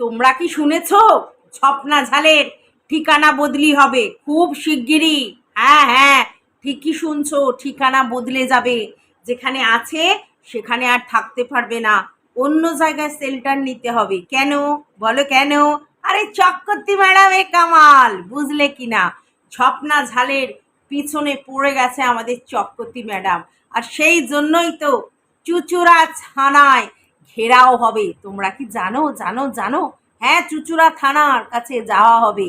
তোমরা কি শুনেছ? ছপনা ঝালের ঠিকানা বদলি হবে, খুব শিগগিরই। হ্যাঁ হ্যাঁ ঠিকই শুনছো, ঠিকানা বদলে যাবে। যেখানে আছে, সেখানে আর থাকতে পারবে না। অন্য জায়গায় সেল্টার নিতে হবে। কেন? বলো কেন? আরে চক্করতি ম্যাডামে কামাল, বুঝলে কি না? ছপনা ঝালের পিছনে পড়ে গেছে আমাদের চক্করতি ম্যাডাম আর সেই জন্যই তো চুচুড়া থানায় ঘেরাও হবে। তোমরা কি জানো জানো জানো? হ্যাঁ চুচুড়া থানার কাছে যাওয়া হবে।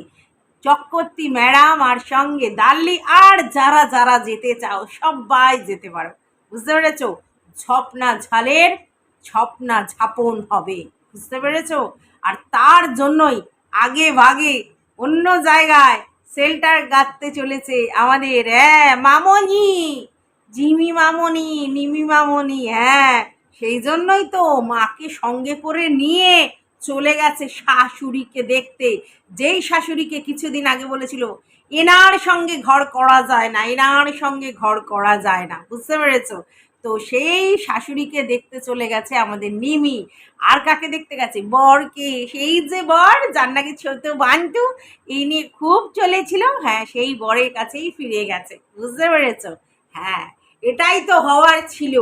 চক্রবর্তী ম্যাডাম আর সঙ্গে দাল্লি আর যারা যারা যেতে চাও, সবাই যেতে পারো। বুঝতে পেরেছ? ছপনা ঝালের ছপনা ঝাপন হবে। বুঝতে পেরেছ? আর তার জন্যই আগে ভাগে অন্য জায়গায় সেল্টার গাঁথতে চলেছে আমাদের হ্যাঁ মামনি, জিমি মামনি, নিমি মামনি হ্যাঁ। সেই জন্যই তো মাকে সঙ্গে করে নিয়ে চলে গেছে শাশুড়িকে দেখতে। যেই শাশুড়িকে কিছুদিন আগে বলেছিল, এনার সঙ্গে ঘর করা যায় না, এনার সঙ্গে ঘর করা যায় না। বুঝতে পেরেছ? তো সেই শাশুড়িকে দেখতে চলে গেছে আমাদের নিমি আর কাকে দেখতে গেছে? বরকে। সেই যে বর যার নাকি ছোট বান্টু এই নিয়ে খুব চলেছিল। হ্যাঁ সেই বরের কাছেই ফিরে গেছে। বুঝতে পেরেছ? হ্যাঁ। এটাই তো হওয়ার ছিল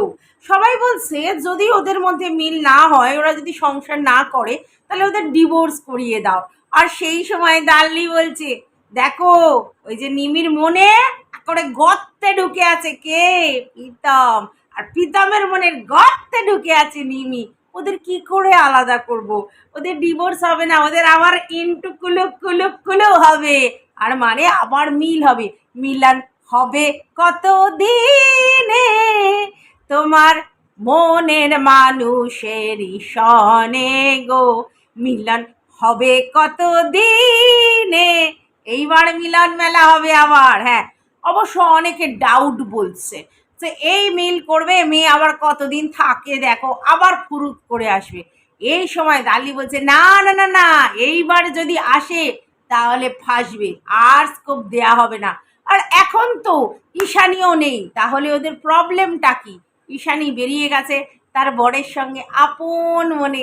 সবাই বলছে, যদি ওদের মধ্যে মিল না হয়, ওরা যদি সংসার না করে, তাহলে ওদের ডিভোর্স করিয়ে দাও। আর সেই সময় দাল্লি বলছে, দেখো, ওই যে নিমির মনে করে গর্তে ঢুকে আছে কে? প্রীতম। আর প্রীতমের মনের গর্তে ঢুকে আছে নিমি। ওদের কি করে আলাদা করব? ওদের ডিভোর্স হবে না, ওদের আবার ইন্টু কুলুক কুলুক কুলু হবে। আর মানে আবার মিল হবে। মিলন হবে কত দিনে তোমার মনের মানুষের সনে গো, মিলন হবে কত দিনে এইবার মিলন মেলা হবে আবার হ্যাঁ। অবশ্য অনেকে ডাউট বলছে যে এই মিল করবে, মেয়ে আবার কতদিন থাকে দেখো, আবার ফুরুত করে আসবে। এই সময় দালি বলছে, না না না না, এইবার যদি আসে তাহলে ফাঁসবে, আর স্কোপ দেয়া হবে না। আর এখন তো ঈশানীও নেই তাহলে ওদের প্রবলেমটা কি ঈশানী বেরিয়ে গেছে তার বরের সঙ্গে আপন মনে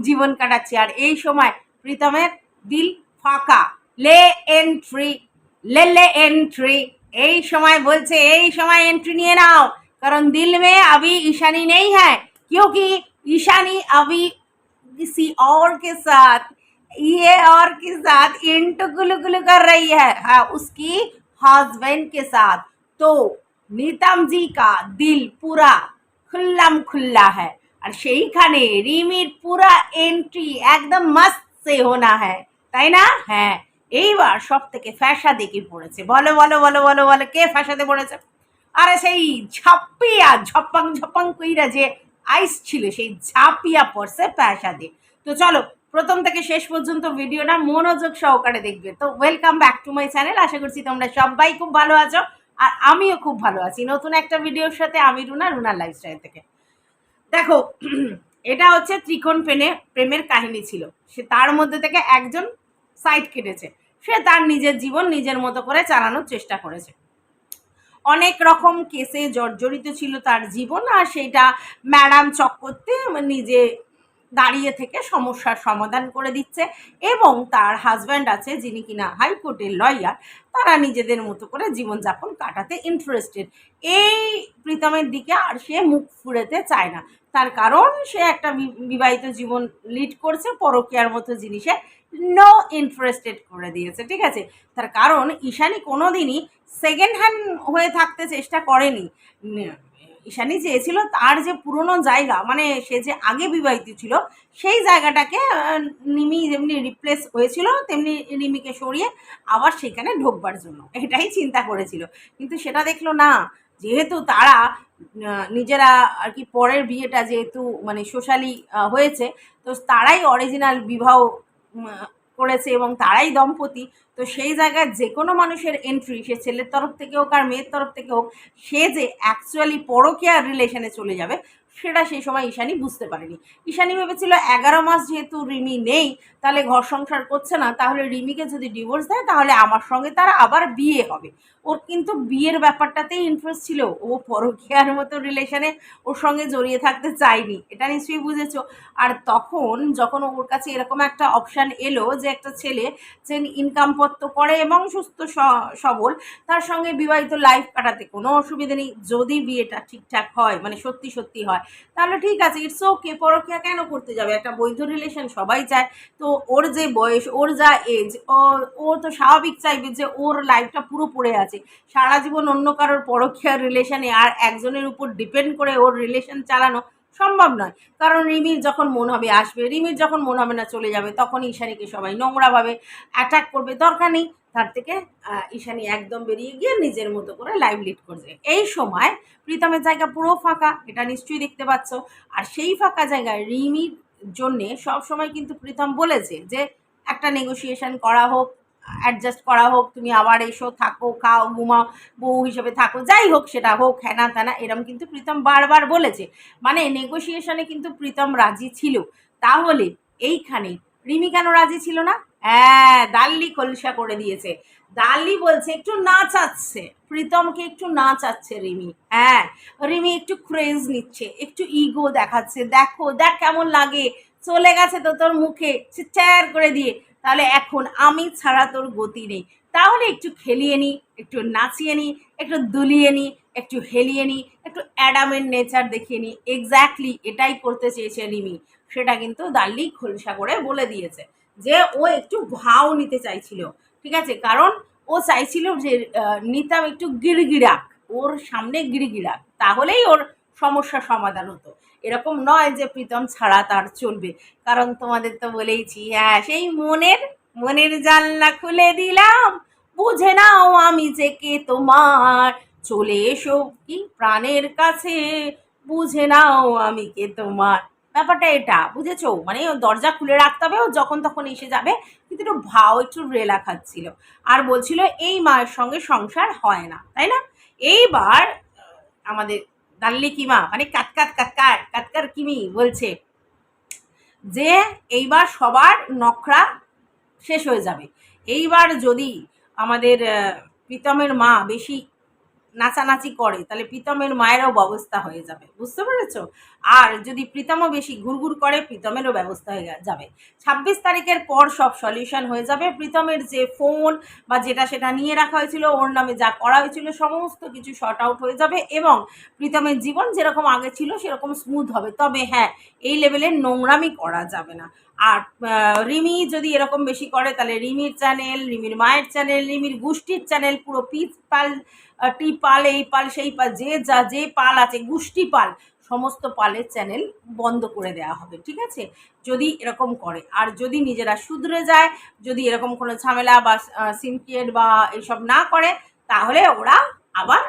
জীবন কাটাচ্ছে আর এই সময় প্রীতমের দিল ফাঁকা লে এন্ট্রি লে লে এন্ট্রি এই সময় বলছে এই সময় এন্ট্রি নিয়ে নাও কারণ दिल में अभी ईशानी नहीं है क्योंकि ईशानी अभी किसी और के साथ ये और के साथ इंटू गुलू गुलू कर रही है हाँ उसकी हस्बैंड के साथ तो नीतम जी का दिल पूरा खुल्लम खुल्ला है আর সেইখানে রিমির পুরা এন্ট্রি একদম মাস্ত সে হোনা হ্যায় তাই না হ্যাঁ এইবার সব থেকে ফ্যাসাদে কি পড়েছে বলো বলো বলো বলো বলো কে ফ্যাসাদে পড়েছে আরে সেই ঝাপ্পিয়া ঝপাং ঝপাং কইরা যে আইস ছিল সেই ঝাপিয়া পড়ছে ফ্যাসাদে তো চলো প্রথম থেকে শেষ পর্যন্ত ভিডিওটা মনোযোগ সহকারে দেখবে। তো welcome back to my channel আশা করছি তোমরা সবাই খুব ভালো আছো আর আমিও খুব ভালো আছি। নতুন একটা ভিডিওর সাথে আমি রুনা, রুনার লাইফস্টাইল থেকে। দেখো, এটা হচ্ছে ত্রিকোণ প্রেমে, প্রেমের কাহিনী ছিল। সে তার মধ্যে থেকে একজন সাইড কেটেছে। সে তার নিজের জীবন নিজের মতো করে চালানোর চেষ্টা করেছে। অনেক রকম কেসে জর্জরিত ছিল তার জীবন আর সেটা ম্যাডাম চক্করতে নিজে দাঁড়িয়ে থেকে সমস্যার সমাধান করে দিচ্ছে এবং তার হাজব্যান্ড আছে যিনি কিনা হাইকোর্টের লয়ার তারা নিজেদের মতো করে জীবনযাপন কাটাতে ইন্টারেস্টেড এই প্রীতমের দিকে আর সে মুখ ফুরেতে চায় না। তার কারণ, সে একটা বিবাহিত জীবন লিড করছে, পরকীয়ার মতো জিনিসে নো ইন্টারেস্টেড করে দিয়েছে, ঠিক আছে? তার কারণ, ঈশানী কোনো দিনই সেকেন্ড হ্যান্ড হয়ে থাকতে চেষ্টা করেনি। ঈশানী চেয়েছিল তার যে পুরনো জায়গা মানে সে যে আগে বিবাহিত ছিল, সেই জায়গাটাকে নিমি যেমনি রিপ্লেস হয়েছিল, তেমনি নিমিকে সরিয়ে আবার সেখানে ঢোকবার জন্য। এটাই চিন্তা করেছিল। কিন্তু সেটা দেখল না। যেহেতু তারা নিজেরা আর কি পরের বিয়েটা যেহেতু মানে সোশ্যালি হয়েছে, তো তারাই অরিজিনাল বিবাহ করেছে এবং তারাই দম্পতি, তো সেই জায়গায় যে কোনো মানুষের এন্ট্রি সে ছেলের তরফ থেকে হোক আর মেয়ের তরফ থেকে হোক, সে যে অ্যাকচুয়ালি পরকীয়ার রিলেশনে চলে যাবে, সেটা সেই সময় ঈশানি বুঝতে পারেনি। ঈশানি ভেবেছিল, এগারো মাস যেহেতু রিমি নেই, তাহলে ঘর সংসার করছে না, তাহলে রিমিকে যদি ডিভোর্স দেয়, তাহলে আমার সঙ্গে তারা আবার বিয়ে হবে। ওর কিন্তু বিয়ের ব্যাপারটাতেই ইন্টারেস্ট ছিল। ও পরকীয়ার মতো রিলেশনে ওর সঙ্গে জড়িয়ে থাকতে চায়নি, এটা নিশ্চয়ই বুঝেছ। আর তখন যখন ওর কাছে এরকম একটা অপশান এলো যে একটা ছেলে যে ইনকাম পত্র করে এবং সুস্থ সবল, তার সঙ্গে বিবাহিত লাইফ কাটাতে কোনো অসুবিধা নেই। যদি বিয়েটা ঠিকঠাক হয় মানে সত্যি সত্যি হয়, তাহলে ঠিক আছে ইটস ওকে পরকীয়া কেন করতে যাবে? একটা বৈধ রিলেশন সবাই চায়। তো ওর যে বয়স, ওর যা এজ ও তো স্বাভাবিক চাইবে যে ওর লাইফটা পুরো পড়ে আছে। সারা জীবন অন্য কারোর পরকীয়ার রিলেশনে আর একজনের উপর ডিপেন্ড করে ওর রিলেশন চালানো সম্ভব নয়। কারণ রিমির যখন মন হবে আসবে, রিমির যখন মন হবে না চলে যাবে, তখন ঈশানীকে সবাই নোংরাভাবে অ্যাটাক করবে। দরকার নেই, তার থেকে ঈশানী একদম বেরিয়ে গিয়ে নিজের মতো করে লাইভ লিড করছে। এই সময় প্রীতমের জায়গা পুরো ফাঁকা, এটা নিশ্চয়ই দেখতে পাচ্ছ। আর সেই ফাঁকা জায়গায় রিমির জন্যে সব সময় কিন্তু প্রীতম বলেছে যে, একটা নেগোসিয়েশন করা হোক অ্যাডজাস্ট করা হোক, তুমি আবার এসো, থাকো, খাও, ঘুমাও, বউ হিসেবে থাকো, যাই হোক সেটা হোক, হ্যানা ত্যানা, এরম কিন্তু প্রীতম বারবার বলেছে। মানে নেগোসিয়েশনে কিন্তু প্রীতম রাজি ছিল। তাহলে এইখানে রিমি কেন রাজি ছিল না? হ্যাঁ দাল্লি খলসা করে দিয়েছে। দাল্লি বলছে, একটু নাচাচ্ছে। প্রীতমকে একটু নাচাচ্ছে রিমি। হ্যাঁ রিমি একটু ক্রেজ নিচ্ছে, একটু ইগো দেখাচ্ছে। দেখো, দেখ কেমন লাগে। চলে গেছে তো তোর মুখে চিৎচার করে দিয়ে। তাহলে এখন আমি ছাড়া তোর গতি নেই। তাহলে একটু খেলিয়ে নি, একটু নাচিয়ে নি, একটু দুলিয়ে নি, একটু হেলিয়ে নি, একটু অ্যাডামের নেচার দেখিয়ে নি। এক্স্যাক্টলি এটাই করতে চেয়েছে রিমি। সেটা কিন্তু দাল্লি খোলসা করে বলে দিয়েছে যে ও একটু ভাও নিতে চাইছিল, ঠিক আছে? কারণ ও চাইছিল যে নিতাম একটু গিরগিরাক, ওর সামনে গিরগিরাক। তাহলেই ওর সমস্যা সমাধান হতো। এরকম নয় যে প্রীতম ছাড়া তার চলবে। কারণ তোমাদের তো বলেইছি হ্যাঁ সেই মনের মনের জানলা খুলে দিলাম। বুঝে নাও আমি যে কে তোমার। চলে এসো কি প্রাণের কাছে। বুঝে নাও আমি কে তোমার। ব্যাপারটা এটা, বুঝেছ? মানে দরজা খুলে রাখতে হবে, ও যখন তখন এসে যাবে। কিন্তু একটু ভাও, একটু রেলা খাচ্ছিল। আর বলছিল, এই মায়ের সঙ্গে সংসার হয় না। তাই না? এইবার আমাদের দাল্লি কিমা মানে কাতকাত কাতকার কাতকার কিমি বলছে যে এইবার সবার নখরা শেষ হয়ে যাবে। এইবার যদি আমাদের প্রীতমের মা বেশি নাচানাচি করে, তাহলে প্রীতমের মায়েরও ব্যবস্থা হয়ে যাবে। বুঝতে পেরেছ? আর যদি প্রীতমও বেশি ঘুরঘুর করে, প্রীতমেরও ব্যবস্থা হয়ে যাবে। ছাব্বিশ তারিখের পর সব সলিউশন হয়ে যাবে। প্রীতমের যে ফোন বা যেটা সেটা নিয়ে রাখা হয়েছিল, ওর নামে যা করা হয়েছিল, সমস্ত কিছু শর্ট আউট হয়ে যাবে এবং প্রীতমের জীবন যেরকম আগে ছিল, সেরকম স্মুথ হবে। তবে হ্যাঁ এই লেভেলের নোংরামি করা যাবে না। আর রিমি যদি এরকম বেশি করে, তাহলে রিমির চ্যানেল রিমির মায়ের চ্যানেল রিমির গোষ্ঠীর চ্যানেল পুরো পিচ পাল টি পাল, এই পাল, সেই পাল, যে যা যে পাল আছে, গোষ্ঠী পাল সমস্ত পালের চ্যানেল বন্ধ করে দেওয়া হবে, ঠিক আছে? যদি এরকম করে। আর যদি নিজেরা শুধরে যায়, যদি এরকম কোনো ঝামেলা বা সিনক্রিয়েট বা এসব না করে, তাহলে ওরা আবার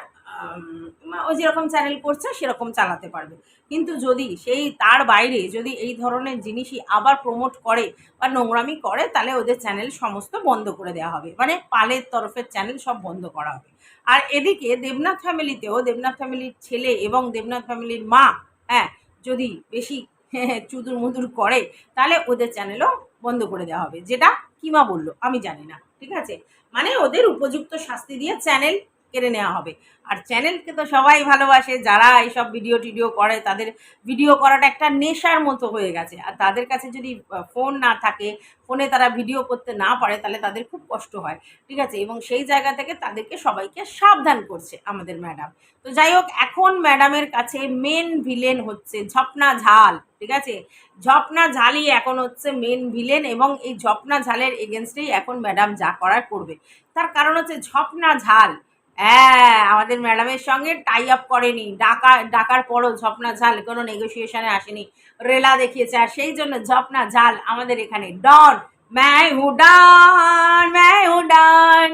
ওই যেরকম চ্যানেল করছে, সেরকম চালাতে পারবে। কিন্তু যদি সেই তার বাইরে যদি এই ধরনের জিনিসই আবার প্রমোট করে বা নোংরামি করে, তাহলে ওদের চ্যানেল সমস্ত বন্ধ করে দেওয়া হবে। মানে পালের তরফের চ্যানেল সব বন্ধ করা হবে। আর এদিকে দেবনাথ ফ্যামিলিতেও, দেবনাথ ফ্যামিলির ছেলে এবং দেবনাথ ফ্যামিলির মা হ্যাঁ যদি বেশি চুদুর মুদুর করে, তাহলে ওদের চ্যানেলও বন্ধ করে দেওয়া হবে। যেটা কিমা বলল, আমি জানি না, ঠিক আছে? মানে ওদের উপযুক্ত শাস্তি দিয়ে চ্যানেল কেড়ে নেওয়া হবে। আর চ্যানেলকে তো সবাই ভালোবাসে, যারা এইসব ভিডিও টিডিও করে, তাদের ভিডিও করাটা একটা নেশার মতো হয়ে গেছে। আর তাদের কাছে যদি ফোন না থাকে ফোনে তারা ভিডিও করতে না পারে, তাহলে তাদের খুব কষ্ট হয়। ঠিক আছে? এবং সেই জায়গা থেকে তাদেরকে সবাইকে সাবধান করছে আমাদের ম্যাডাম তো যাই হোক, এখন ম্যাডামের কাছে মেন ভিলেন হচ্ছে ঝপনা ঝাল। ঠিক আছে? ঝপনা ঝালই এখন হচ্ছে মেন ভিলেন এবং এই ঝপনা ঝালের এগেনস্টেই এখন ম্যাডাম যা করার করবে। তার কারণ হচ্ছে ঝপনা ঝাল হ্যাঁ আমাদের ম্যাডামের সঙ্গে টাই আপ করেনি। ডাকা, ডাকার পরও ঝপনা ঝাল, কোনো নেগোসিয়েশনে আসেনি। রেলা দেখিয়েছে, আর সেই জন্য ঝপনা ঝাল আমাদের এখানে। ডন ম্যাই হুডান ম্যাই হু ডান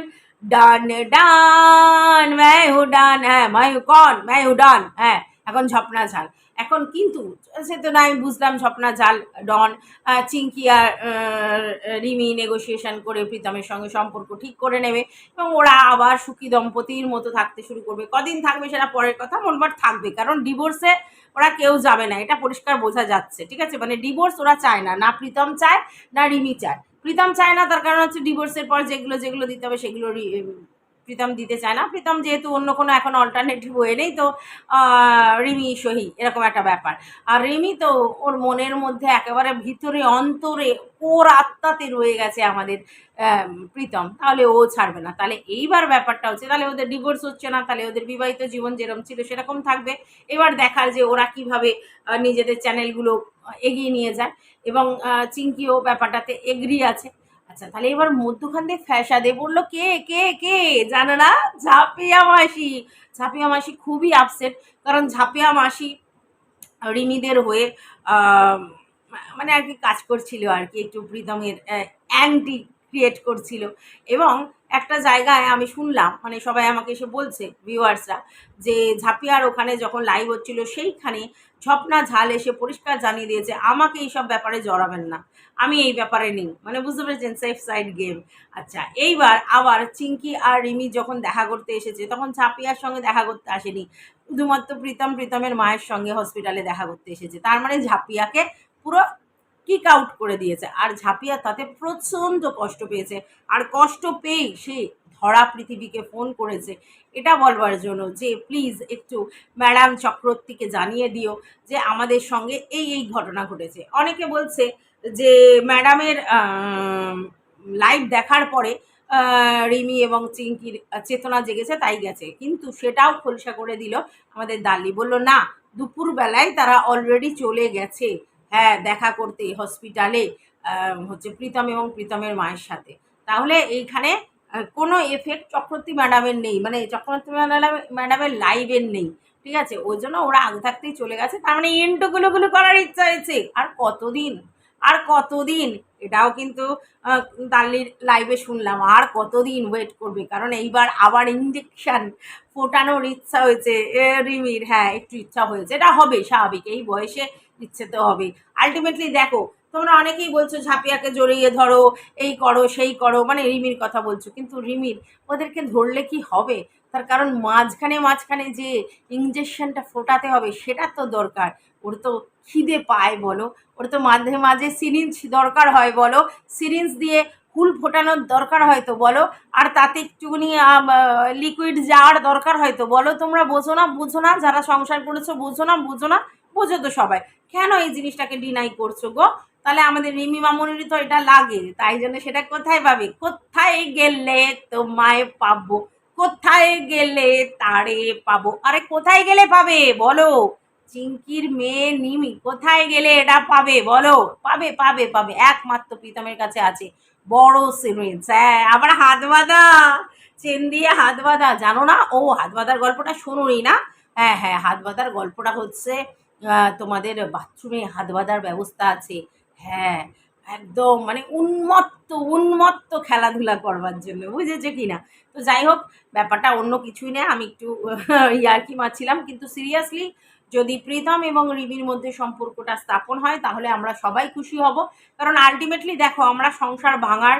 ডান ম্যাই হুডান হ্যাঁ মায়ু কন ম্যাই হুডান হ্যাঁ এখন ঝপনা ঝাল। এখন কিন্তু, সে তো না, আমি বুঝলাম, স্বপ্না জাল, ডন চিঙ্কি আর রিমি নেগোসিয়েশন করে প্রীতমের সঙ্গে সম্পর্ক ঠিক করে নেবে এবং ওরা আবার সুখী দম্পতির মতো থাকতে শুরু করবে। কদিন থাকবে সেটা পরের কথা মনবার থাকবে, কারণ ডিভোর্সে ওরা কেউ যাবে না, এটা পরিষ্কার বোঝা যাচ্ছে, ঠিক আছে? মানে ডিভোর্স ওরা চায় না না প্রীতম চায়, না রিমি চায়। প্রীতম চায় না, তার কারণ হচ্ছে ডিভোর্সের পর যেগুলো যেগুলো দিতে হবে সেগুলো প্রীতম দিতে চায় না। প্রীতম যেহেতু অন্য কোনো এখন অল্টারনেটিভ হয়ে নেই, তো রিমি সহি, এরকম একটা ব্যাপার। আর রিমি তো ওর মনের মধ্যে একেবারে ভিতরে, অন্তরে ওর আত্মাতে রয়ে গেছে আমাদের প্রীতম। তাহলে ও ছাড়বে না। তাহলে এইবার ব্যাপারটা হচ্ছে, তাহলে ওদের ডিভোর্স হচ্ছে না, তাহলে ওদের বিবাহিত জীবন যেরকম ছিল সেরকম থাকবে। এবার দেখার যে ওরা কীভাবে নিজেদের চ্যানেলগুলো এগিয়ে নিয়ে যায়। এবং চিঙ্কিও ব্যাপারটাতে এগ্রি আছে। আচ্ছা তাহলে এবার মধ্যখান দিয়ে ফ্যাসাদে বলল, কে কে কে? জানে না? ঝাঁপিয়া মাসি। ঝাঁপিয়া মাসি খুবই আপসেট কারণ ঝাঁপিয়া মাসি রিমিদের হয়ে মানে আর কি কাজ করছিল আর কি, একটু প্রীতমের অ্যান্টি ক্রিয়েট করছিল। এবং একটা জায়গায় আমি শুনলাম মানে সবাই আমাকে এসে বলছে ভিউয়ার্সরা যে ঝাপিয়ার ওখানে যখন লাইভ হচ্ছিল, সেইখানে ঝপনা ঝাল এসে পরিষ্কার জানিয়ে দিয়েছে, আমাকে এইসব ব্যাপারে জড়াবেন না। আমি এই ব্যাপারে নেই। মানে বুঝতে পেরেছেন সেফ সাইড গেম আচ্ছা এইবার আবার চিঙ্কি আর রিমি যখন দেখা করতে এসেছে, তখন ঝাপিয়ার সঙ্গে দেখা করতে আসেনি। শুধুমাত্র প্রীতম, প্রীতমের মায়ের সঙ্গে হসপিটালে দেখা করতে এসেছে। তার মানে ঝাপিয়াকে পুরো কিক আউট করে দিয়েছে। আর ঝাপিয়া তাতে প্রচণ্ড কষ্ট পেয়েছে। আর কষ্ট পেয়েই সে ধরা পৃথিবীকে ফোন করেছে। এটা বলবার জন্য যে প্লিজ একটু ম্যাডাম চক্রবর্তীকে জানিয়ে দিও যে, আমাদের সঙ্গে এই এই ঘটনা ঘটেছে। অনেকে বলছে যে ম্যাডামের লাইভ দেখার পরে রিমি এবং চিঙ্কির চেতনা জেগেছে, তাই গেছে। কিন্তু সেটাও খোলসা করে দিল আমাদের দালি। বলল, না, দুপুরবেলায় তারা অলরেডি চলে গেছে। হ্যাঁ দেখা করতে হসপিটালে হচ্ছে প্রীতম এবং প্রীতমের মায়ের সাথে। তাহলে এইখানে কোনো এফেক্ট চক্রবর্তী ম্যাডামের নেই। মানে চক্রবর্তী ম্যাডাম ম্যাডামের লাইভের নেই। ঠিক আছে? ওই জন্য ওরা আগে থাকতেই চলে গেছে। তার মানে ইন্টুগুলো গুলো করার ইচ্ছা হয়েছে। আর কতদিন? আর কতদিন? এটাও কিন্তু আহ, দাল্লির লাইভে শুনলাম। আর কতদিন ওয়েট করবে? কারণ এইবার আবার ইঞ্জেকশান ফোটানোর ইচ্ছা হয়েছে। রিমির হ্যাঁ একটু ইচ্ছা হয়েছে। এটা হবে স্বাভাবিক। এই বয়সে ইচ্ছে তো হবে আলটিমেটলি দেখো, তোমরা অনেকেই বলছো ঝাপিয়াকে জড়িয়ে ধরো, এই করো, সেই করো মানে রিমির কথা বলছো। কিন্তু রিমির, ওদেরকে ধরলে কি হবে? তার কারণ মাঝখানে মাঝখানে যে ইঞ্জেকশনটা ফোটাতে হবে, সেটা তো দরকার। ওর তো খিদে পায় বলো, ওর তো মাঝে মাঝে সিরিঞ্জ দরকার হয় বলো সিরিঞ্জ দিয়ে হুল ফোটানোর দরকার হয়তো বলো, আর তাতে একটুখানি লিকুইড যাওয়ার দরকার হয়তো বলো। তোমরা বোঝো না, বুঝো না, যারা সংসার করেছ, বোঝো না, বুঝো না। বোঝো তো সবাই, কেন এই জিনিসটাকে ডিনাই করছ গো? তাহলে আমাদের রিমি মামুনিরই তো এটা লাগে, তাই জন্য সেটা কোথায় পাবে? কোথায় গেলে তোমায় পাবো? কোথায় গেলে তারে পাবো? আরে কোথায় গেলে পাবে বলো? চিঙ্কির মেয়ে নিমি, কোথায় গেলে এটা পাবে বলো? পাবে পাবে পাবে, একমাত্র প্রীতমের কাছে আছে। বড় সিরিঞ্জ হ্যাঁ আবার হাত বাঁধা, চেন দিয়ে হাত বাঁধা, জানো না? ও হাত বাঁধার গল্পটা শুনুনি না। হ্যাঁ হ্যাঁ হাত বাঁধার গল্পটা হচ্ছে তোমাদের বাথরুমে হাত বাঁধার ব্যবস্থা আছে। হ্যাঁ একদম মানে উন্মত্ত উন্মত্ত খেলাধুলা করবার জন্য, বুঝেছে কি না? তো যাই হোক, ব্যাপারটা অন্য কিছুই না, আমি একটু ইয়ার্কি মারছিলাম। কিন্তু সিরিয়াসলি যদি প্রীতম এবং রিমির মধ্যে সম্পর্কটা স্থাপন হয়, তাহলে আমরা সবাই খুশি হব। কারণ আলটিমেটলি দেখো, আমরা সংসার ভাঙার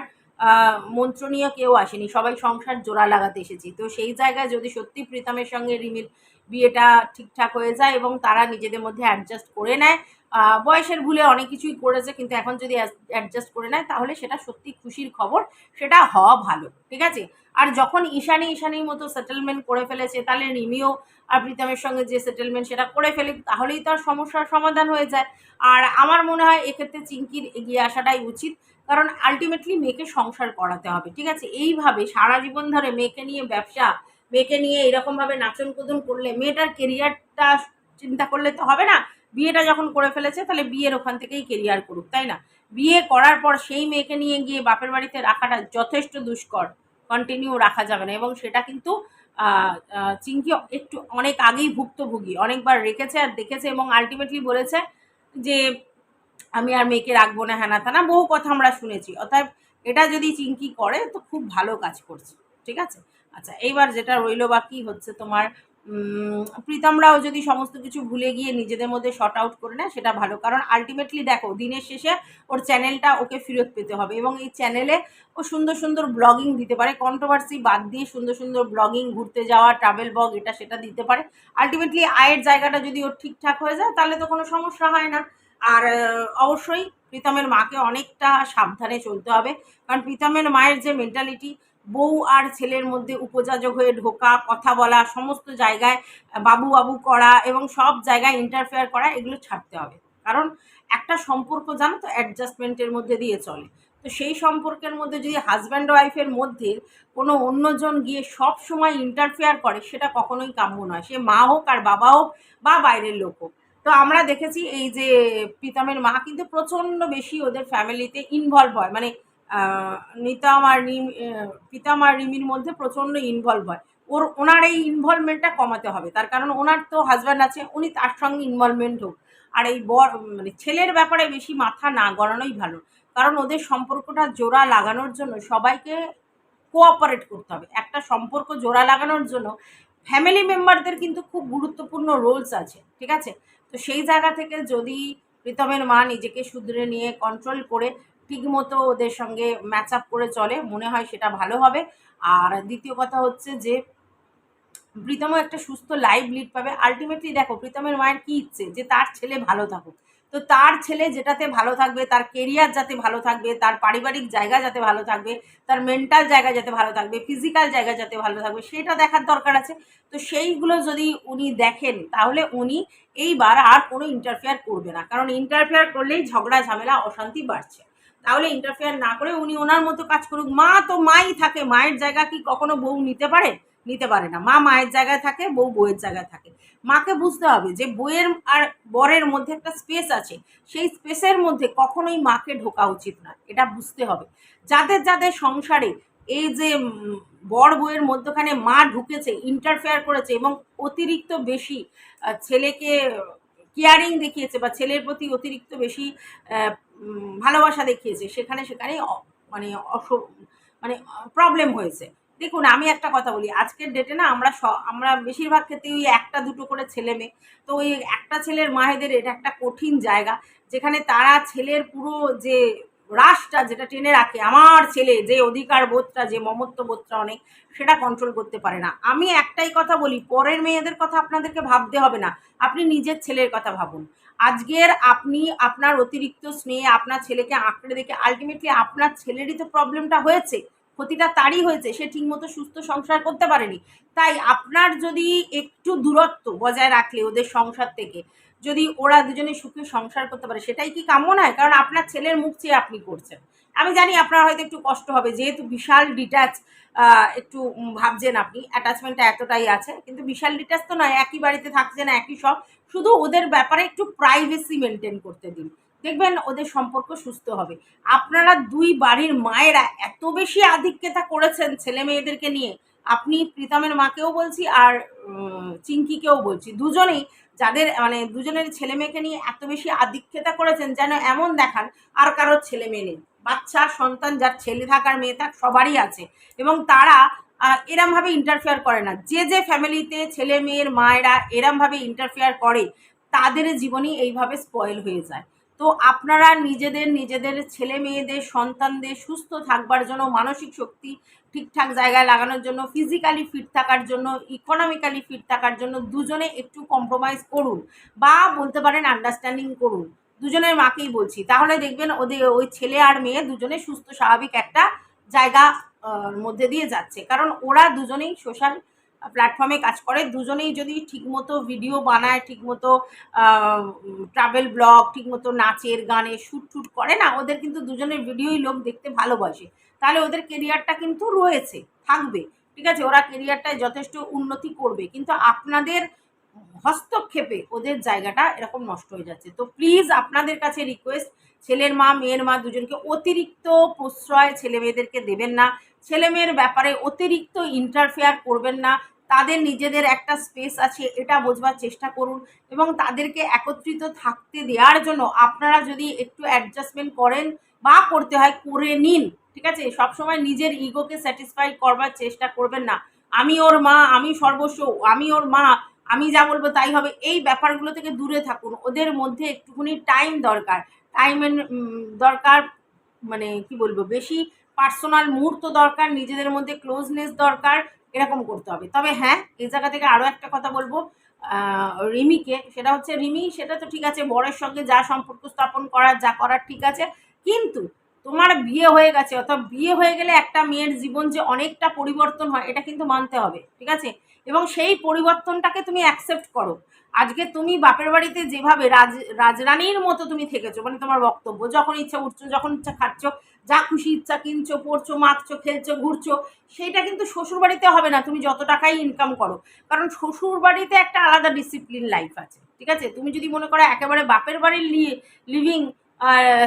মন্ত্র নিয়ে কেউ আসেনি। সবাই সংসার জোড়া লাগাতে এসেছি। তো সেই জায়গায় যদি সত্যি প্রীতমের সঙ্গে রিমির বিয়েটা ঠিকঠাক হয়ে যায় এবং তারা নিজেদের মধ্যে অ্যাডজাস্ট করে নেয় বয়সের ভুলে অনেক কিছুই করেছে, কিন্তু এখন যদি অ্যাডজাস্ট করে নেয়, তাহলে সেটা সত্যি খুশির খবর, সেটা হওয়া ভালো। ঠিক আছে? আর যখন ঈশানি ঈশানির মতো সেটেলমেন্ট করে ফেলেছে, তাহলে রিমিও আর প্রীতমের সঙ্গে যে সেটেলমেন্ট সেটা করে ফেলে, তাহলেই তার সমস্যার সমাধান হয়ে যায়। আর আমার মনে হয় এক্ষেত্রে চিঙ্কির এগিয়ে আসাটাই উচিত। কারণ আলটিমেটলি মেয়েকে সংসার করাতে হবে, ঠিক আছে? এইভাবে সারা জীবন ধরে মেয়েকে নিয়ে ব্যবসা, মেয়েকে নিয়ে এরকমভাবে নাচন কুদন করলে মেয়েটার কেরিয়ারটা চিন্তা করলে তো হবে না। বিয়েটা যখন করে ফেলেছে তাহলে বিয়ের ওখান থেকেই কেরিয়ার করুক, তাই না? বিয়ে করার পর সেই মেয়েকে নিয়ে গিয়ে বাপের বাড়িতে রাখাটা যথেষ্ট দুষ্কর কন্টিনিউ রাখা যাবে না। এবং সেটা কিন্তু চিঙ্কি একটু অনেক আগেই ভুক্তভোগী, অনেকবার রেখেছে আর দেখেছে এবং আলটিমেটলি বলেছে যে আমি আর মেয়েকে রাখব না হ্যানা ত্যানা বহু কথা আমরা শুনেছি। অর্থাৎ এটা যদি চিঙ্কি করে, তো খুব ভালো কাজ করছে, ঠিক আছে? আচ্ছা এইবার যেটা রইল বাকি হচ্ছে তোমার প্রীতমরাও যদি সমস্ত কিছু ভুলে গিয়ে নিজেদের মধ্যে শর্ট আউট করে নেয়, সেটা ভালো। কারণ আলটিমেটলি দেখো, দিনের শেষে ওর চ্যানেলটা ওকে ফেরত পেতে হবে এবং এই চ্যানেলে ও সুন্দর সুন্দর ব্লগিং দিতে পারে। কন্ট্রোভার্সি বাদ দিয়ে সুন্দর সুন্দর ব্লগিং ঘুরতে যাওয়া ট্রাভেল ব্লগ এটা সেটা দিতে পারে। আলটিমেটলি আয়ের জায়গাটা যদি ওর ঠিকঠাক হয়ে যায়, তাহলে তো কোনো সমস্যা হয় না। আর অবশ্যই প্রীতমের মাকে অনেকটা সাবধানে চলতে হবে। কারণ প্রীতমের মায়ের যে মেন্টালিটি বউ আর ছেলের মধ্যে উপযাজক হয়ে ঢোকা, কথা বলা, সমস্ত জায়গায় বাবু বাবু করা এবং সব জায়গায় ইন্টারফেয়ার করা, এগুলো ছাড়তে হবে। কারণ একটা সম্পর্ক জানো তো অ্যাডজাস্টমেন্টের মধ্যে দিয়ে চলে। তো সেই সম্পর্কের মধ্যে যদি হাজব্যান্ড ওয়াইফের মধ্যে কোনো অন্যজন গিয়ে সব সময় ইন্টারফেয়ার করে, সেটা কখনোই কাম্য নয়। সে মা হোক আর বাবা হোক বা বাইরের লোক হোক। তো আমরা দেখেছি এই যে প্রীতমের মা কিন্তু প্রচণ্ড বেশি ওদের ফ্যামিলিতে ইনভলভ হয়। মানে নিতাম আর রিম প্রীতম আর রিমির মধ্যে প্রচণ্ড ইনভলভ হয়। ওর, ওনার এই ইনভলভমেন্টটা কমাতে হবে। তার কারণ ওনার তো হাজব্যান্ড আছে, উনি তার সঙ্গে ইনভলভমেন্ট হোক। আর এই বর মানে ছেলের ব্যাপারে বেশি মাথা না গড়ানোই ভালো। কারণ ওদের সম্পর্কটা জোড়া লাগানোর জন্য সবাইকে কোঅপারেট করতে হবে। একটা সম্পর্ক জোড়া লাগানোর জন্য ফ্যামিলি মেম্বারদের কিন্তু খুব গুরুত্বপূর্ণ রোলস আছে। ঠিক আছে? তো সেই জায়গা থেকে যদি প্রীতমের মা নিজেকে শুধরে নিয়ে কন্ট্রোল করে ঠিকমতো ওদের সঙ্গে ম্যাচ আপ করে চলে, মনে হয় সেটা ভালো হবে। আর দ্বিতীয় কথা হচ্ছে যে, প্রীতমও একটা সুস্থ লাইভ লিড পাবে। আলটিমেটলি দেখো, প্রীতমের মায়ের কি ইচ্ছে? যে তার ছেলে ভালো থাকুক। তো তার ছেলে যেটাতে ভালো থাকবে, তার কেরিয়ার যাতে ভালো থাকবে, তার পারিবারিক জায়গা যাতে ভালো থাকবে, তার মেন্টাল জায়গা যাতে ভালো থাকবে ফিজিক্যাল জায়গা যাতে ভালো থাকবে, সেটা দেখার দরকার আছে। তো সেইগুলো যদি উনি দেখেন, তাহলে উনি এইবার আর কোনো ইন্টারফেয়ার করবে না। কারণ ইন্টারফেয়ার করলেই ঝগড়া, ঝামেলা, অশান্তি বাড়ছে। তাহলে ইন্টারফেয়ার না করে উনি ওনার মতো কাজ করুক। মা তো মাই থাকে, মায়ের জায়গা কি কখনো বউ নিতে পারে? নিতে পারে না। মা মায়ের জায়গায় থাকে, বউ বউয়ের জায়গায় থাকে। মাকে বুঝতে হবে যে বইয়ের আর বরের মধ্যে একটা স্পেস আছে। সেই স্পেসের মধ্যে কখনোই মাকে ঢোকা উচিত না, এটা বুঝতে হবে। যাদের যাদের সংসারে এই যে বর বউয়ের মধ্যখানে মা ঢুকেছে ইন্টারফেয়ার করেছে এবং অতিরিক্ত বেশি ছেলেকে কেয়ারিং দেখিয়েছে বা ছেলের প্রতি অতিরিক্ত বেশি ভালোবাসা দেখিয়েছে, সেখানে সেখানে মানে অস মানে প্রবলেম হয়েছে। দেখুন, আমি একটা কথা বলি। আজকের ডেটে না আমরা স- আমরা বেশিরভাগ ক্ষেত্রে ওই একটা দুটো করে ছেলে মেয়ে। তো ওই একটা ছেলের মায়েদের এটা একটা কঠিন জায়গা, যেখানে তারা ছেলের পুরো যে রাশটা যেটা টেনে রাখে, আমার ছেলে যে অধিকার বোধটা, যে মমত্ব বোধটা অনেক, সেটা কন্ট্রোল করতে পারে না। আমি একটাই কথা বলি, পরের মেয়েদের কথা আপনাদেরকে ভাবতে হবে না। আপনি নিজের ছেলের কথা ভাবুন। আজকের আপনি আপনার অতিরিক্ত স্নেহে আপনার ছেলেকে আঁকড়ে দেখে আলটিমেটলি আপনার ছেলেরই তো প্রবলেমটা হয়েছে। ক্ষতিটা তারই হয়েছে, সে ঠিকমতো সুস্থ সংসার করতে পারেনি। তাই আপনার যদি একটু দূরত্ব বজায় রাখলে ওদের সংসার থেকে, যদি ওরা দুজনে সুখে সংসার করতে পারে, সেটাই কি কাম্য নয়? কারণ আপনার ছেলের মুখ চেয়ে আপনি করছেন। আমি জানি আপনার হয়তো একটু কষ্ট হবে, যেহেতু বিশাল ডিট্যাচ একটু ভাবছেন আপনি অ্যাটাচমেন্টটা এতটাই আছে, কিন্তু বিশাল ডিট্যাচ তো নয়, একই বাড়িতে থাকছে না একই সব। শুধু ওদের ব্যাপারে একটু প্রাইভেসি মেনটেন করতে দিন। দেখবেন ওদের সম্পর্ক সুস্থ হবে। আপনারা দুই বাড়ির মায়েরা এত বেশি আধিক্যতা করেছেন ছেলে মেয়েদেরকে নিয়ে। আপনি প্রীতমের মাকেও বলছি আর চিঙ্কিকেও বলছি। দুজনেই যাদের মানে দুজনের ছেলে মেয়েকে নিয়ে এত বেশি আধিক্যতা করেছেন যেন এমন দেখান আর কারোর ছেলে মেয়ে নেই। বাচ্চা, সন্তান, যার ছেলে থাকার মেয়ে থাক, সবারই আছে। এবং তারা এরমভাবে ইন্টারফেয়ার করে না। যে যে ফ্যামিলিতে ছেলে মেয়ের মায়েরা এরমভাবে ইন্টারফেয়ার করে, তাদের জীবনই এইভাবে স্পয়েল হয়ে যায়। তো আপনারা নিজেদের নিজেদের ছেলে মেয়েদের, সন্তানদের সুস্থ থাকবার জন্য, মানসিক শক্তি ঠিকঠাক জায়গায় লাগানোর জন্য ফিজিক্যালি ফিট থাকার জন্য ইকোনমিক্যালি ফিট থাকার জন্য দুজনে একটু কম্প্রোমাইজ করুন বা বলতে পারেন আন্ডারস্ট্যান্ডিং করুন। দুজনের মাকেই বলছি। তাহলে দেখবেন ওদের, ওই ছেলে আর মেয়ে দুজনে সুস্থ, স্বাভাবিক একটা জায়গা মধ্যে দিয়ে যাচ্ছে। কারণ ওরা দুজনেই সোশ্যাল প্ল্যাটফর্মে কাজ করে। দুজনেই যদি ঠিকমতো ভিডিও বানায়, ঠিকমতো ট্রাভেল ব্লগ ঠিকমতো নাচের গানে শ্যুট টুট করে না, ওদের কিন্তু দুজনের ভিডিওই লোক দেখতে ভালোবাসে। তাহলে ওদের কেরিয়ারটা কিন্তু রয়েছে, থাকবে, ঠিক আছে? ওরা কেরিয়ারটায় যথেষ্ট উন্নতি করবে, কিন্তু আপনাদের হস্তক্ষেপে ওদের জায়গাটা এরকম নষ্ট হয়ে যাচ্ছে। তো প্লিজ আপনাদের কাছে রিকোয়েস্ট ছেলের মা, মেয়ের মা দুজনকে অতিরিক্ত প্রশ্রয় ছেলে মেয়েদেরকে দেবেন না। ছেলে মেয়ের ব্যাপারে অতিরিক্ত ইন্টারফেয়ার করবেন না। তাদের নিজেদের একটা স্পেস আছে, এটা বোঝবার চেষ্টা করুন এবং তাদেরকে একত্রিত থাকতে দেওয়ার জন্য আপনারা যদি একটু অ্যাডজাস্টমেন্ট করেন বা করতে হয়, করে নিন, ঠিক আছে? সবসময় নিজের ইগোকে স্যাটিসফাই করবার চেষ্টা করবেন না। আমি ওর মা, আমি সর্বস্ব, আমি ওর মা, আমি যা বলব তাই হবে। এই ব্যাপারগুলো থেকে দূরে থাকুন। ওদের মধ্যে একটুখানি টাইম দরকার। টাইমের দরকার মানে কি বলব, বেশি পার্সোনাল মুহূর্ত দরকার, নিজেদের মধ্যে ক্লোজনেস দরকার, এরকম করতে হবে। তবে হ্যাঁ এই জায়গা থেকে আরও একটা কথা বলব রিমিকে, সেটা হচ্ছে রিমি, সেটা তো ঠিক আছে, বরের সঙ্গে যা সম্পর্ক স্থাপন করার, যা করার ঠিক আছে, কিন্তু তোমার বিয়ে হয়ে গেছে, অর্থাৎ বিয়ে হয়ে গেলে একটা মেয়ের জীবন যে অনেকটা পরিবর্তন হয়, এটা কিন্তু মানতে হবে, ঠিক আছে? এবং সেই পরিবর্তনটাকে তুমি অ্যাকসেপ্ট করো। আজকে তুমি বাপের বাড়িতে যেভাবে রাজ, রাজরানীর মতো তুমি থেকেছো মানে তোমার বক্তব্য, যখন ইচ্ছা উঠছো, যখন ইচ্ছা খাচ্ছ, যা খুশি ইচ্ছা কিনছো, পড়ছো, মাখছো, খেলছো, ঘুরছো, সেটা কিন্তু শ্বশুর বাড়িতে হবে না, তুমি যত টাকাই ইনকাম করো। কারণ শ্বশুর বাড়িতে একটা আলাদা ডিসিপ্লিন লাইফ আছে, ঠিক আছে? তুমি যদি মনে করো একেবারে বাপের বাড়ির লিভিং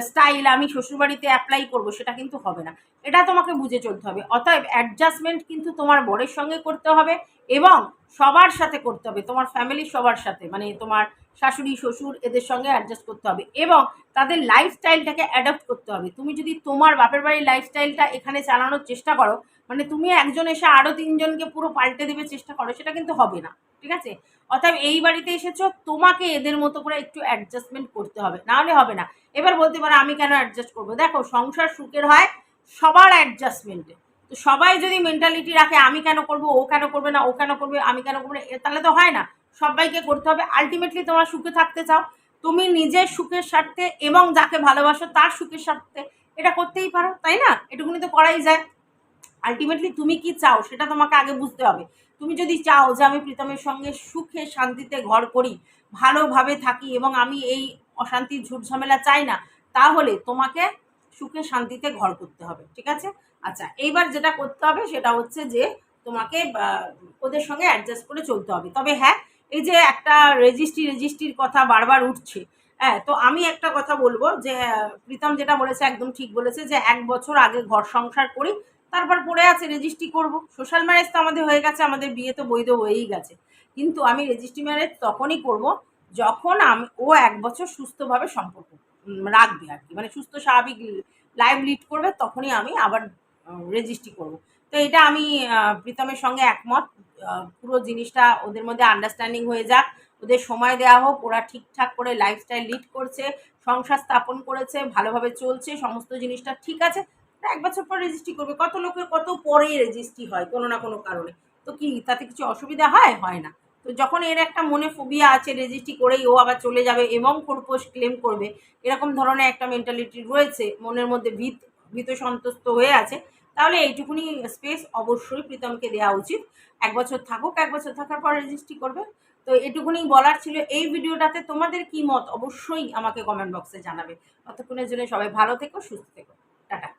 স্টাইল আমি শ্বশুরবাড়িতে অ্যাপ্লাই করব, সেটা কিন্তু হবে না। এটা তোমাকে বুঝে চলতে হবে। অতএব অ্যাডজাস্টমেন্ট কিন্তু তোমার বরের সঙ্গে করতে হবে এবং সবার সাথে করতে হবে। তোমার ফ্যামিলির সবার সাথে মানে তোমার শাশুড়ি, শ্বশুর এদের সঙ্গে অ্যাডজাস্ট করতে হবে এবং তাদের লাইফস্টাইলটাকে অ্যাডাপ্ট করতে হবে। তুমি যদি তোমার বাপের বাড়ির লাইফস্টাইলটা এখানে চালানোর চেষ্টা করো মানে তুমি একজন এসে আরও তিনজনকে পুরো পাল্টে দেবে চেষ্টা করো, সেটা কিন্তু হবে না, ঠিক আছে? অতএব এই বাড়িতে এসেছ, তোমাকে এদের মতো করে একটু অ্যাডজাস্টমেন্ট করতে হবে নাহলে হবে না। এবার বলতে পারো আমি কেন অ্যাডজাস্ট করব? দেখো, সংসার সুখের হয় সবার অ্যাডজাস্টমেন্টে তো সবাই যদি মেন্টালিটি রাখে, আমি কেন করব, ও কেন করবে না, ও কেন করবে, আমি কেন করব তাহলে তো হয় না। সবাইকে করতে হবে। আলটিমেটলি তোমার সুখে থাকতে চাও। তুমি নিজের সুখের স্বার্থে এবং যাকে ভালোবাসো তার সুখের স্বার্থে এটা করতেই পারো, তাই না? এটুকুনি তো করাই যায়। আলটিমেটলি তুমি কি চাও সেটা তোমাকে আগে বুঝতে হবে। তুমি যদি চাও যে আমি প্রীতমের সঙ্গে সুখে শান্তিতে ঘর করি, ভালোভাবে থাকি এবং আমি এই অশান্তির ঝুট ঝামেলা চাই না, তাহলে তোমাকে সুখে শান্তিতে ঘর করতে হবে, ঠিক আছে? আচ্ছা এইবার যেটা করতে হবে সেটা হচ্ছে যে তোমাকে ওদের সঙ্গে অ্যাডজাস্ট করে চলতে হবে। তবে হ্যাঁ এই যে একটা রেজিস্ট্রি রেজিস্ট্রির কথা বারবার উঠছে হ্যাঁ তো আমি একটা কথা বলব যে প্রীতম যেটা বলেছে একদম ঠিক বলেছে যে, এক বছর আগে ঘর সংসার করি তারপর পড়ে আছে রেজিস্ট্রি করব। সোশ্যাল ম্যারেজ তো আমাদের হয়ে গেছে, আমাদের বিয়ে তো বৈধ হয়েই গেছে। কিন্তু আমি রেজিস্ট্রি ম্যারেজ তখনই করব যখন আমি, ও এক বছর সুস্থভাবে সম্পর্ক রাখবে আর কি। মানে সুস্থ, স্বাভাবিক লাইভ লিড করবে, তখনই আমি আবার রেজিস্ট্রি করব। তো এটা আমি প্রীতমের সঙ্গে একমত। পুরো জিনিসটা ওদের মধ্যে আন্ডারস্ট্যান্ডিং হয়ে যাক। ওদের সময় দেওয়া হোক, ওরা ঠিকঠাক করে লাইফস্টাইল লিড করছে, সংসার স্থাপন করেছে, ভালোভাবে চলছে, সমস্ত জিনিসটা ঠিক আছে। এক বছর পর রেজিস্ট্রি করবে। কত লোকের কত পরে রেজিস্ট্রি হয় কোনো না কোনো কারণে। তো কি, তাতে কিছু অসুবিধা হয়? হয় না। তো যখন এর একটা মনে ফোবিয়া আছে রেজিস্ট্রি করেই ও আবার চলে যাবে এবং খোরপোশ ক্লেম করবে, এরকম ধরনের একটা মেন্টালিটি রয়েছে, মনের মধ্যে ভীত ভীত সন্তুষ্ট হয়ে আছে, তাহলে এইটুকুনি স্পেস অবশ্যই প্রীতমকে দেওয়া উচিত। এক বছর থাকুক, এক বছর থাকার পর রেজিস্ট্রি করবে। তো এটুকুনি বলার ছিল। এই ভিডিওটাতে তোমাদের কি মত? অবশ্যই আমাকে কমেন্ট বক্সে জানাবে। ততক্ষণের জন্য সবাই ভালো থেকো, সুস্থ থেকো। টাটা।